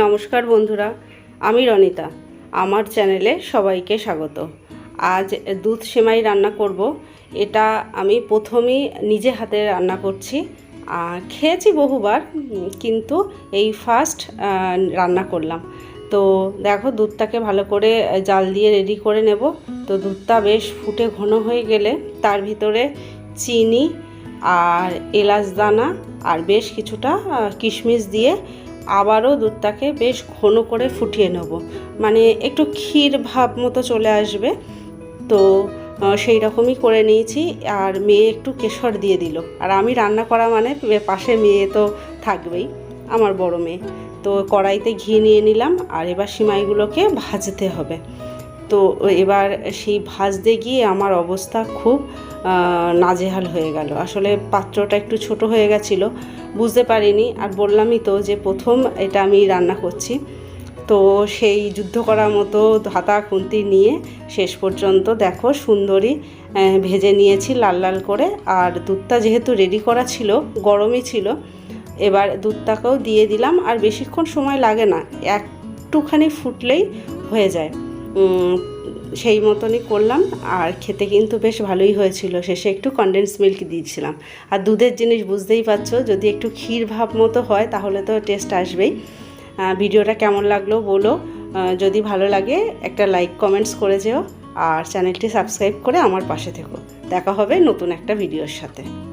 নমস্কার বন্ধুরা, আমি রনিতা। আমার চ্যানেলে সবাইকে স্বাগত। আজ দুধ সেমাই রান্না করব। এটা আমি প্রথমেই নিজে হাতে রান্না করছি। খেয়েছি বহুবার, কিন্তু এই ফার্স্ট রান্না করলাম। তো দেখো, দুধটাকে ভালো করে জাল দিয়ে রেডি করে নেব। তো দুধটা বেশ ফুটে ঘন হয়ে গেলে তার ভিতরে চিনি আর এলাচ দানা আর বেশ কিছুটা কিশমিশ দিয়ে আবারও দুধটাকে বেশ ঘন করে ফুটিয়ে নেব। মানে একটু ক্ষীর ভাব মতো চলে আসবে। তো সেই রকমই করে নিয়েছি। আর মেয়ে একটু কেশর দিয়ে দিল। আর আমি রান্না করা মানে পাশে মেয়ে তো থাকবেই, আমার বড় মেয়ে। তো কড়াইতে ঘি নিয়ে নিলাম। আর এবার সিমাইগুলোকে ভাজতে হবে। তো এবার সেই ভাজতে গিয়ে আমার অবস্থা খুব নাজেহাল হয়ে গেল। আসলে পাত্রটা একটু ছোট হয়ে গেছিল, বুঝতে পারিনি। আর বললামই তো যে প্রথম এটা আমি রান্না করছি। তো সেই যুদ্ধ করার মতো হাতা খুন্তি নিয়ে শেষ পর্যন্ত দেখো সুন্দরী ভেজে নিয়েছি লাল লাল করে। আর দুধটা যেহেতু রেডি করা ছিল, গরমই ছিল, এবার দুধটাকেও দিয়ে দিলাম। আর বেশিক্ষণ সময় লাগে না, একটুখানি ফুটলেই হয়ে যায়। সেই মতনই করলাম। আর খেতে কিন্তু বেশ ভালোই হয়েছিল। শেষে একটু কনডেন্স মিল্ক দিয়েছিলাম। আর দুধের জিনিস বুঝতেই পারছ, যদি একটু ক্ষীর ভাব মতো হয়, তাহলে তো টেস্ট আসবেই। ভিডিওটা কেমন লাগল বলো। যদি ভালো লাগে, একটা লাইক কমেন্টস করে যেও। আর চ্যানেলটি সাবস্ক্রাইব করে আমার পাশে থেকো। দেখা হবে নতুন একটা ভিডিওর সাথে।